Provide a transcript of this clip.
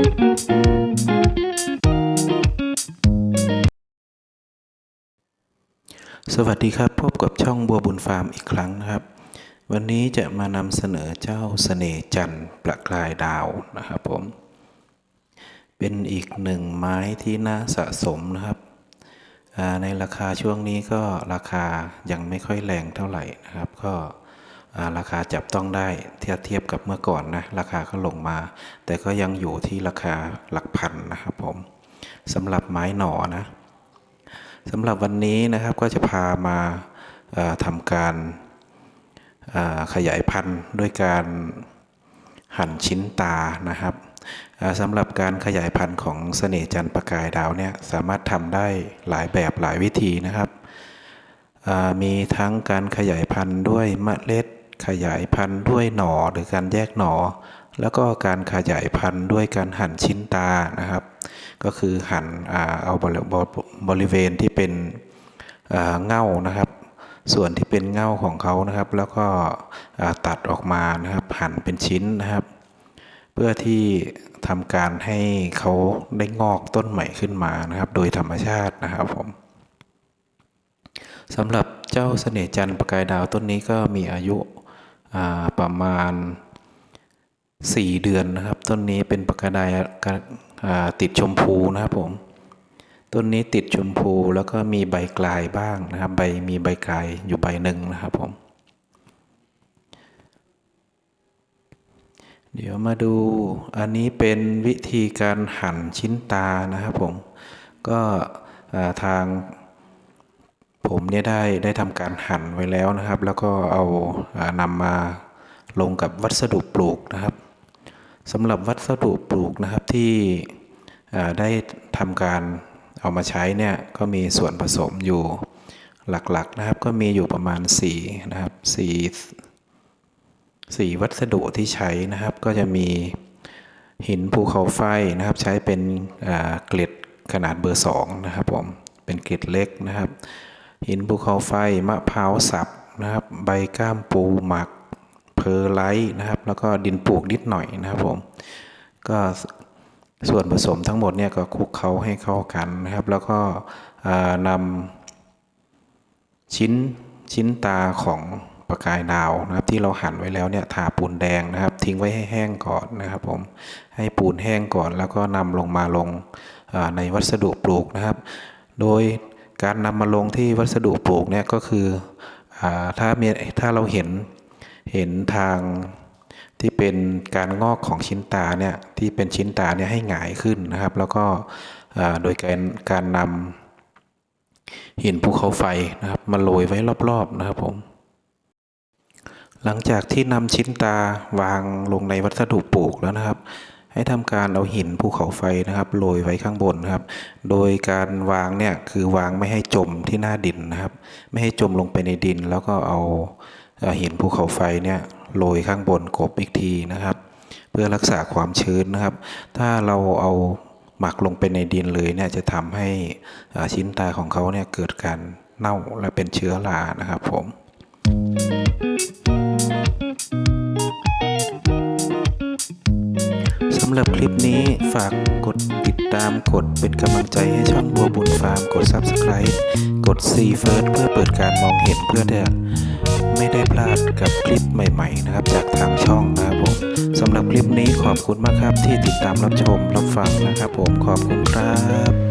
สวัสดีครับ พบกับช่องบัวบุญฟาร์มอีกครั้งนะครับ วันนี้จะมานำเสนอเจ้าสเสน่จันทร์ประกลายดาวนะครับผม เป็นอีกหนึ่งไม้ที่น่าสะสมนะครับ ในราคาช่วงนี้ก็ราคายังไม่ค่อยแรงเท่าไหร่นะครับ ก็ ราคาจับต้องได้เทียบเทียบกับเมื่อก่อนนะราคาก็ลงมา แต่ก็ยังอยู่ที่ราคาหลักพันนะครับผมสำหรับไม้หน่อนะสำหรับวันนี้นะครับก็จะพามาทำการขยายพันธุ์ด้วยการหั่นชิ้นตานะครับสำหรับการขยายพันธุ์ของเสน่จันทร์ประกายดาวเนี่ยสามารถทำได้หลายแบบหลายวิธีนะครับมีทั้งการขยายพันธุ์ด้วยเมล็ด ขยายพันธุ์ด้วยหนอหรือการแยกหนอ แล้วก็การขยายพันธุ์ด้วยการหั่นชิ้นตานะครับ ก็คือหั่นอ่าเอาบริบรบริเวณที่เป็นเง่านะครับ ส่วนที่เป็นเง่าของเขานะครับ แล้วก็ตัดออกมานะครับหั่นเป็นชิ้นนะครับ เพื่อที่ทำการให้เขาได้งอกต้นใหม่ขึ้นมานะครับ โดยธรรมชาตินะครับผมสำหรับเจ้าเสน่ห์จันทร์ประกายดาวต้นนี้ก็มีอายุ ประมาณสี่เดือนนะครับ ต้นนี้เป็นปากกาไดติดชมพูนะครับผม ต้นนี้ติดชมพูแล้วก็มีใบกลายบ้างนะครับ ใบมีใบกลายอยู่ใบหนึ่งนะครับผม เดี๋ยวมาดูอันนี้เป็นวิธีการหั่นชิ้นตานะครับผม ก็ทาง ผมเนี่ยได้ได้ทำการหั่นไว้แล้วนะครับ แล้วก็เอานำมาลงกับวัสดุปลูกนะครับสำหรับวัสดุปลูกนะครับที่ได้ทำการเอามาใช้เนี่ยก็มีส่วนผสมอยู่หลักๆนะครับ ก็มีอยู่ประมาณ4นะครับ4สี่วัสดุที่ใช้นะครับ ก็จะมีหินภูเขาไฟนะครับ ใช้เป็นเกล็ดขนาดเบอร์สองนะครับผมเป็นเกล็ดเล็กนะครับ หินภูเขาไฟมะพร้าวสับนะครับ ใบก้ามปูหมักเพอไลท์นะครับ แล้วก็ดินปลูกนิดหน่อยนะครับผมก็ส่วนผสมทั้งหมดเนี่ยก็คลุกเคล้าให้เข้ากันนะครับ แล้วก็นำชิ้นชิ้นตาของประกายดาวนะครับ ที่เราหั่นไว้แล้วเนี่ยทาปูนแดงนะครับ ทิ้งไว้ให้แห้งก่อนนะครับผมให้ปูนแห้งก่อน แล้วก็นำลงมาลงในวัสดุปลูกนะครับ โดย การนำมาลงที่วัสดุปลูกเนี่ยก็คืออถ้ามีถ้าเราเห็นเห็นทางที่เป็นการงอกของชิ้นตาเนี่ยที่เป็นชิ้นตาเนี่ยให้หงายขึ้นนะครับ แล้วก็โดยการการนำหินภูเขาไฟนะครับมาโรยไว้รอบๆนะครับผมหลังจากที่นำชิ้นตาวางลงในวัสดุปลูกแล้วนะครับ ให้ทำการเอาหินภูเขาไฟนะครับโรยไว้ข้างบนนะครับ โดยการวางเนี่ยคือวางไม่ให้จมที่หน้าดินนะครับ ไม่ให้จมลงไปในดิน แล้วก็เอาหินภูเขาไฟเนี่ยโรยข้างบนกบอีกทีนะครับ เพื่อรักษาความชื้นนะครับ ถ้าเราเอาหมักลงไปในดินเลยเนี่ยจะทำให้ชิ้นตาของเขาเนี่ยเกิดการเน่าและเป็นเชื้อรานะครับผม รับคลิปนี้ฝากกดติดตามกดเป็นกำลังใจให้ช่องบัวบุญฟาร์มกด Subscribe กด See First เพื่อเปิดการมองเห็นเพื่อจะไม่ได้พลาดกับคลิปใหม่ ๆ นะครับ จากทางช่องนะครับผมสำหรับคลิปนี้ขอบคุณมากครับที่ติดตามรับชมรับฟังนะครับผมขอบคุณครับ